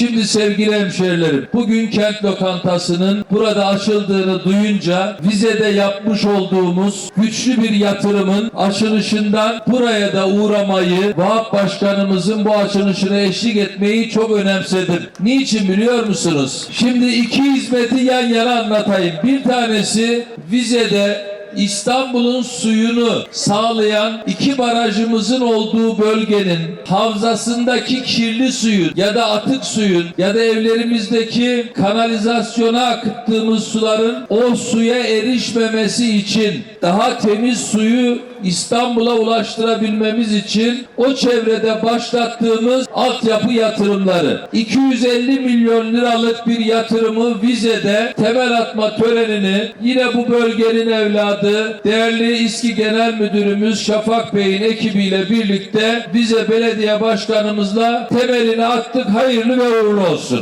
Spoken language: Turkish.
Şimdi sevgili hemşehrilerim, bugün kent lokantasının burada açıldığını duyunca vizede yapmış olduğumuz güçlü bir yatırımın açılışından buraya da uğramayı, Vahap Başkanımızın bu açılışına eşlik etmeyi çok önemsedim. Niçin biliyor musunuz? Şimdi iki hizmeti yan yana anlatayım. Bir tanesi vizede İstanbul'un suyunu sağlayan iki barajımızın olduğu bölgenin havzasındaki kirli suyun ya da atık suyun ya da evlerimizdeki kanalizasyona akıttığımız suların o suya erişmemesi için daha temiz suyu İstanbul'a ulaştırabilmemiz için o çevrede başlattığımız altyapı yatırımları. 250 milyon liralık bir yatırımı vizede temel atma törenini yine bu bölgenin evladı değerli İSKİ Genel Müdürümüz Şafak Bey'in ekibiyle birlikte Vize Belediye Başkanımızla temelini attık hayırlı ve uğurlu olsun.